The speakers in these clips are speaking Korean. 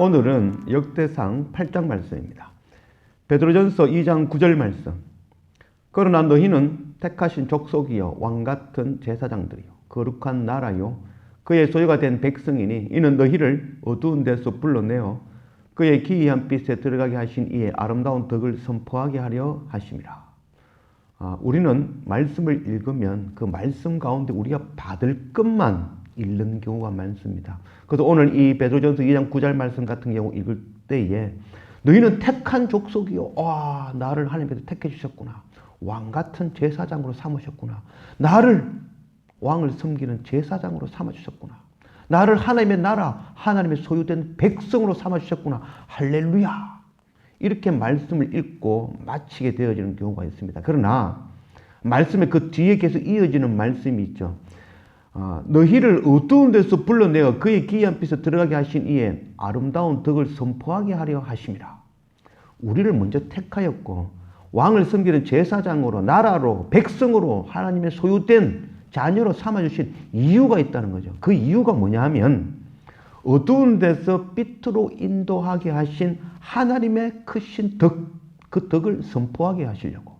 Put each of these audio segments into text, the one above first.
오늘은 역대상 8장 말씀입니다. 베드로전서 2장 9절 말씀. 그러나 너희는 택하신 족속이요 왕 같은 제사장들이요 거룩한 나라요 그의 소유가 된 백성이니 이는 너희를 어두운 데서 불러내어 그의 기이한 빛에 들어가게 하신 이의 아름다운 덕을 선포하게 하려 하심이라. 아, 우리는 말씀을 읽으면 그 말씀 가운데 우리가 받을 것만 읽는 경우가 많습니다. 그래서 오늘 이 베드로전서 2장 9절 말씀 같은 경우 읽을 때에 너희는 택한 족속이요. 와, 나를 하나님께서 택해 주셨구나. 왕 같은 제사장으로 삼으셨구나. 나를 왕을 섬기는 제사장으로 삼아 주셨구나. 나를 하나님의 나라, 하나님의 소유된 백성으로 삼아 주셨구나. 할렐루야. 이렇게 말씀을 읽고 마치게 되어지는 경우가 있습니다. 그러나 말씀의 그 뒤에 계속 이어지는 말씀이 있죠. 아, 너희를 어두운 데서 불러내어 그의 기이한 빛에 들어가게 하신 이의 아름다운 덕을 선포하게 하려 하심이라. 우리를 먼저 택하였고 왕을 섬기는 제사장으로 나라로 백성으로 하나님의 소유된 자녀로 삼아주신 이유가 있다는 거죠. 그 이유가 뭐냐 하면 어두운 데서 빛으로 인도하게 하신 하나님의 크신 덕, 그 덕을 선포하게 하시려고.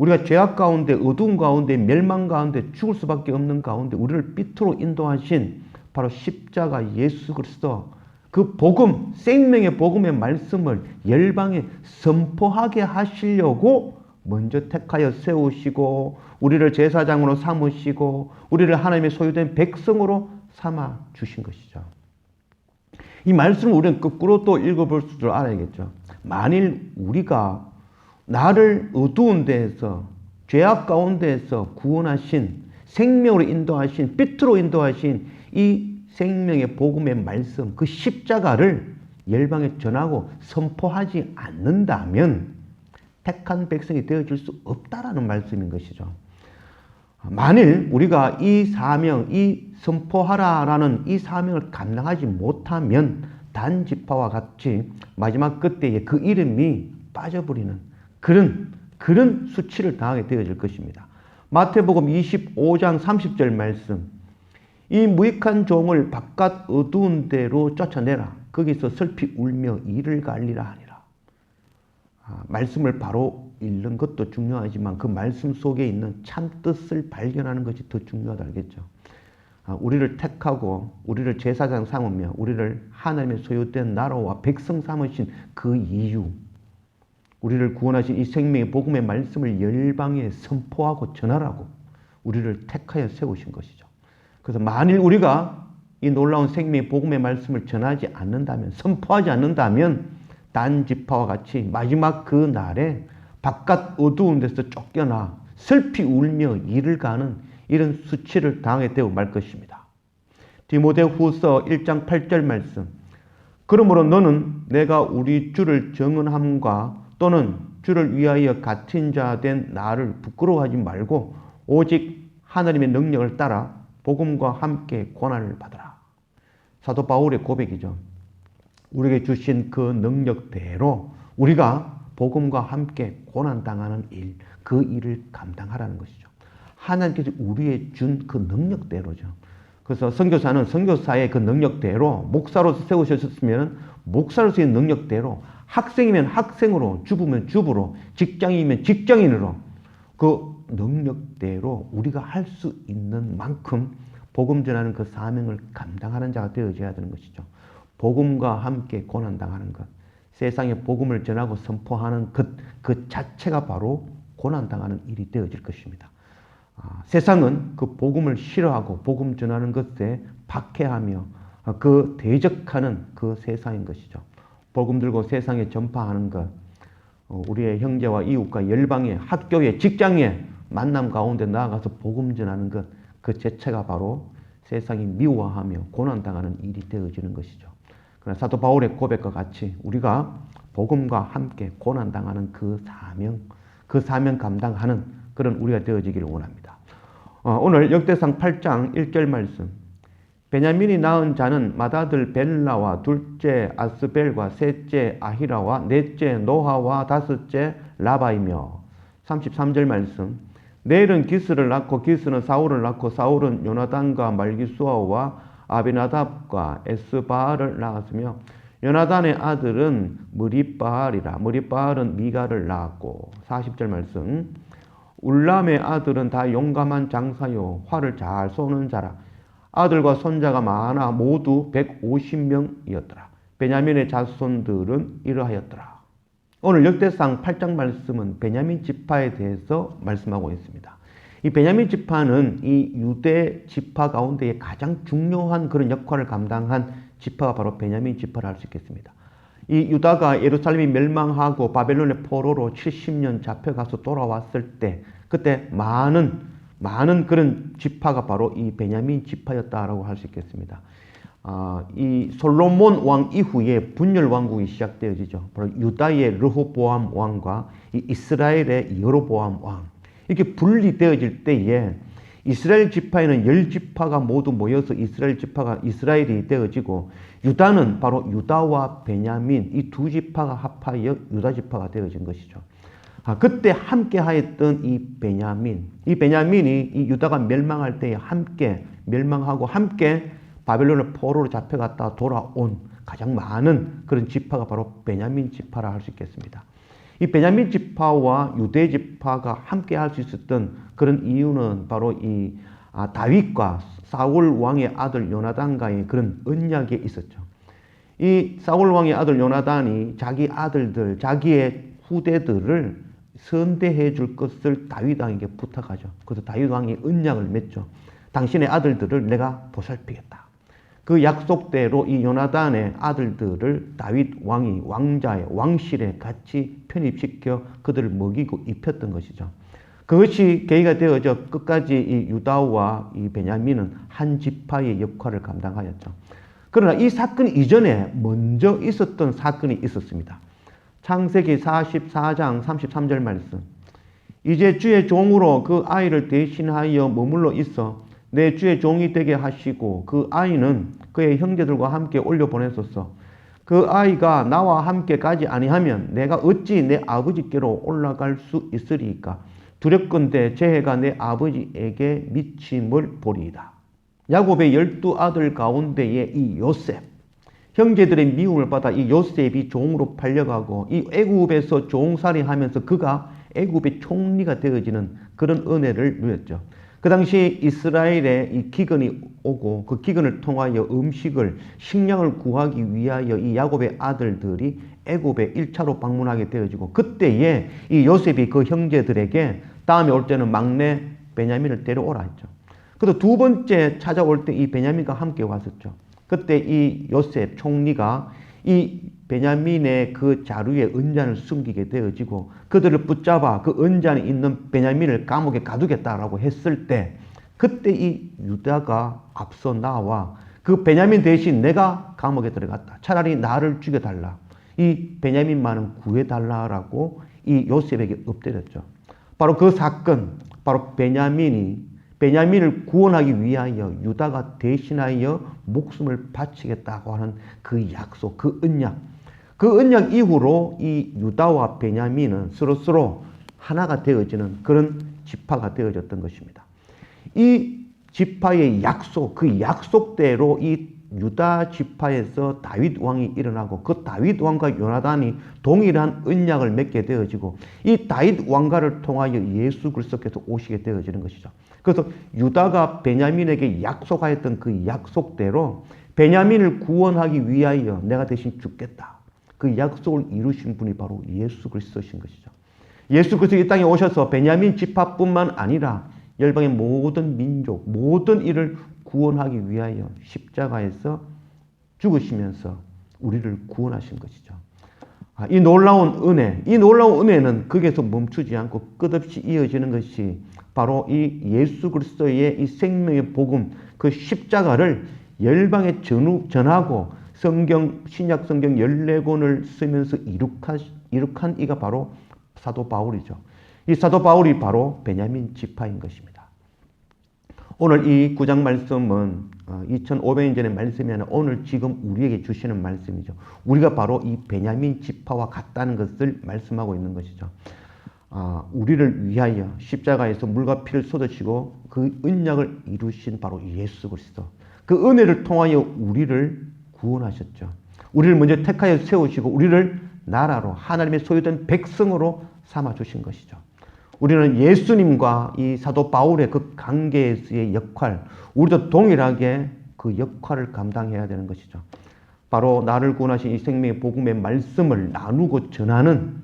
우리가 죄악 가운데, 어두운 가운데, 멸망 가운데, 죽을 수밖에 없는 가운데 우리를 빛으로 인도하신 바로 십자가 예수 그리스도 그 복음, 생명의 복음의 말씀을 열방에 선포하게 하시려고 먼저 택하여 세우시고 우리를 제사장으로 삼으시고 우리를 하나님의 소유된 백성으로 삼아 주신 것이죠. 이 말씀을 우리는 거꾸로 또 읽어볼 줄 알아야겠죠. 만일 우리가 나를 어두운 데에서 죄악 가운데에서 구원하신 생명으로 인도하신 빛으로 인도하신 이 생명의 복음의 말씀 그 십자가를 열방에 전하고 선포하지 않는다면 택한 백성이 되어줄 수 없다라는 말씀인 것이죠. 만일 우리가 이 사명, 이 선포하라라는 이 사명을 감당하지 못하면 단지파와 같이 마지막 그때에 그 이름이 빠져버리는 그런 그런 수치를 당하게 되어질 것입니다. 마태복음 25장 30절 말씀. 이 무익한 종을 바깥 어두운 데로 쫓아내라. 거기서 슬피 울며 이를 갈리라 하니라. 아, 말씀을 바로 읽는 것도 중요하지만 그 말씀 속에 있는 참 뜻을 발견하는 것이 더 중요하다 알겠죠. 아, 우리를 택하고 우리를 제사장 삼으며 우리를 하나님의 소유된 나라와 백성 삼으신 그 이유 우리를 구원하신 이 생명의 복음의 말씀을 열방에 선포하고 전하라고 우리를 택하여 세우신 것이죠. 그래서 만일 우리가 이 놀라운 생명의 복음의 말씀을 전하지 않는다면, 선포하지 않는다면, 단 지파와 같이 마지막 그 날에 바깥 어두운 데서 쫓겨나 슬피 울며 일을 가는 이런 수치를 당하게 되고 말 것입니다. 디모데 후서 1장 8절 말씀. 그러므로 너는 내가 우리 주를 정은함과 또는 주를 위하여 갇힌 자된 나를 부끄러워하지 말고 오직 하나님의 능력을 따라 복음과 함께 고난을 받으라. 사도 바울의 고백이죠. 우리에게 주신 그 능력대로 우리가 복음과 함께 고난 당하는 일, 그 일을 감당하라는 것이죠. 하나님께서 우리에 준그 능력대로죠. 그래서 선교사는 선교사의 그 능력대로 목사로서 세우셨으면 목사로서의 능력대로 학생이면 학생으로, 주부면 주부로, 직장인이면 직장인으로 그 능력대로 우리가 할 수 있는 만큼 복음 전하는 그 사명을 감당하는 자가 되어져야 되는 것이죠. 복음과 함께 고난 당하는 것. 세상에 복음을 전하고 선포하는 것, 그 자체가 바로 고난 당하는 일이 되어질 것입니다. 아, 세상은 그 복음을 싫어하고 복음 전하는 것에 박해하며 그 대적하는 그 세상인 것이죠. 복음 들고 세상에 전파하는 것, 어, 우리의 형제와 이웃과 열방에 학교에 직장에 만남 가운데 나아가서 복음 전하는 것, 그 자체가 바로 세상이 미워하며 고난당하는 일이 되어지는 것이죠. 그러나 사도 바울의 고백과 같이 우리가 복음과 함께 고난당하는 그 사명, 그 사명 감당하는 그런 우리가 되어지기를 원합니다. 어, 오늘 역대상 8장 1절 말씀. 베냐민이 낳은 자는 맏아들 벨라와 둘째 아스벨과 셋째 아히라와 넷째 노하와 다섯째 라바이며. 33절 말씀. 내일은 기스를 낳고 기스는 사울을 낳고 사울은 요나단과 말기수아와 아비나답과 에스바를 낳았으며 요나단의 아들은 머리바알이라. 머리바알은 미가를 낳았고. 40절 말씀. 울람의 아들은 다 용감한 장사요. 활을 잘 쏘는 자라 아들과 손자가 많아 모두 150명이었더라 베냐민의 자손들은 이러하였더라 오늘 역대상 8장 말씀은 베냐민 지파에 대해서 말씀하고 있습니다. 이 베냐민 지파는 이 유대 지파 가운데에 가장 중요한 그런 역할을 감당한 지파가 바로 베냐민 지파를 할 수 있겠습니다. 이 유다가 예루살렘이 멸망하고 바벨론의 포로로 70년 잡혀가서 돌아왔을 때 그때 많은 많은 그런 지파가 바로 이 베냐민 지파였다라고 할 수 있겠습니다. 아, 이 솔로몬 왕 이후에 분열 왕국이 시작되어지죠. 바로 유다의 르호보암 왕과 이 이스라엘의 여로보암 왕. 이렇게 분리되어질 때에 이스라엘 지파에는 열 지파가 모두 모여서 이스라엘 지파가 이스라엘이 되어지고 유다는 바로 유다와 베냐민 이 두 지파가 합하여 유다 지파가 되어진 것이죠. 아, 그때 함께 하였던 이 베냐민, 이 베냐민이 이 유다가 멸망할 때에 함께 멸망하고 함께 바벨론의 포로로 잡혀갔다 돌아온 가장 많은 그런 지파가 바로 베냐민 지파라 할 수 있겠습니다. 이 베냐민 지파와 유대 지파가 함께 할 수 있었던 그런 이유는 바로 이 아, 다윗과 사울 왕의 아들 요나단과의 그런 언약이 있었죠. 이 사울 왕의 아들 요나단이 자기 아들들, 자기의 후대들을 선대해 줄 것을 다윗 왕에게 부탁하죠. 그래서 다윗 왕이 언약을 맺죠. 당신의 아들들을 내가 보살피겠다. 그 약속대로 이 요나단의 아들들을 다윗 왕이 왕자의 왕실에 같이 편입시켜 그들을 먹이고 입혔던 것이죠. 그것이 계기가 되어져 끝까지 이 유다와 이 베냐민은 한 지파의 역할을 감당하였죠. 그러나 이 사건 이전에 먼저 있었던 사건이 있었습니다. 창세기 44장 33절 말씀. 이제 주의 종으로 그 아이를 대신하여 머물러 있어 내 주의 종이 되게 하시고 그 아이는 그의 형제들과 함께 올려 보냈었어. 그 아이가 나와 함께 가지 아니하면 내가 어찌 내 아버지께로 올라갈 수 있으리까? 두렵건대 재해가 내 아버지에게 미침을 보리이다. 야곱의 열두 아들 가운데에 이 요셉, 형제들의 미움을 받아 이 요셉이 종으로 팔려가고 이 애굽에서 종살이하면서 그가 애굽의 총리가 되어지는 그런 은혜를 누렸죠. 그 당시 이스라엘에 이 기근이 오고 그 기근을 통하여 음식을 식량을 구하기 위하여 이 야곱의 아들들이 애굽에 1차로 방문하게 되어지고 그때에 이 요셉이 그 형제들에게 다음에 올 때는 막내 베냐민을 데려오라 했죠. 그래서 두 번째 찾아올 때 이 베냐민과 함께 왔었죠. 그때 이 요셉 총리가 이 베냐민의 그 자루에 은잔을 숨기게 되어지고 그들을 붙잡아 그 은잔이 있는 베냐민을 감옥에 가두겠다라고 했을 때 그때 이 유다가 앞서 나와 그 베냐민 대신 내가 감옥에 들어갔다. 차라리 나를 죽여달라. 이 베냐민만은 구해달라라고 이 요셉에게 엎드렸죠. 바로 그 사건, 바로 베냐민이 베냐민을 구원하기 위하여 유다가 대신하여 목숨을 바치겠다고 하는 그 약속, 그 언약. 그 언약 이후로 이 유다와 베냐민은 서로서로 하나가 되어지는 그런 지파가 되어졌던 것입니다. 이 지파의 약속, 그 약속대로 이 유다 지파에서 다윗 왕이 일어나고 그 다윗 왕과 요나단이 동일한 언약을 맺게 되어지고 이 다윗 왕가를 통하여 예수 그리스도께서 오시게 되어지는 것이죠. 그래서 유다가 베냐민에게 약속하였던 그 약속대로 베냐민을 구원하기 위하여 내가 대신 죽겠다. 그 약속을 이루신 분이 바로 예수 그리스도신 것이죠. 예수 그리스도 이 땅에 오셔서 베냐민 지파뿐만 아니라 열방의 모든 민족, 모든 일을 구원하기 위하여 십자가에서 죽으시면서 우리를 구원하신 것이죠. 아, 이 놀라운 은혜, 이 놀라운 은혜는 거기에서 멈추지 않고 끝없이 이어지는 것이 바로 이 예수 그리스도의 이 생명의 복음, 그 십자가를 열방에 전하고 성경, 신약 성경 14권을 쓰면서 이룩한, 이룩한 이가 바로 사도 바울이죠. 이 사도 바울이 바로 베냐민 지파인 것입니다. 오늘 이 구장 말씀은 2500년 어, 전의 말씀이 아니라 오늘 지금 우리에게 주시는 말씀이죠. 우리가 바로 이 베냐민 지파와 같다는 것을 말씀하고 있는 것이죠. 아, 우리를 위하여 십자가에서 물과 피를 쏟으시고 그 은약을 이루신 바로 예수 그리스도. 그 은혜를 통하여 우리를 구원하셨죠. 우리를 먼저 택하여 세우시고 우리를 나라로 하나님의 소유된 백성으로 삼아 주신 것이죠. 우리는 예수님과 이 사도 바울의 그 관계에서의 역할, 우리도 동일하게 그 역할을 감당해야 되는 것이죠. 바로 나를 구원하신 이 생명의 복음의 말씀을 나누고 전하는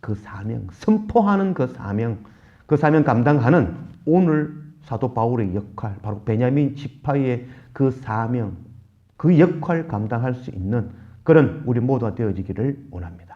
그 사명, 선포하는 그 사명, 그 사명 감당하는 오늘 사도 바울의 역할, 바로 베냐민 지파의 그 사명, 그 역할 감당할 수 있는 그런 우리 모두가 되어지기를 원합니다.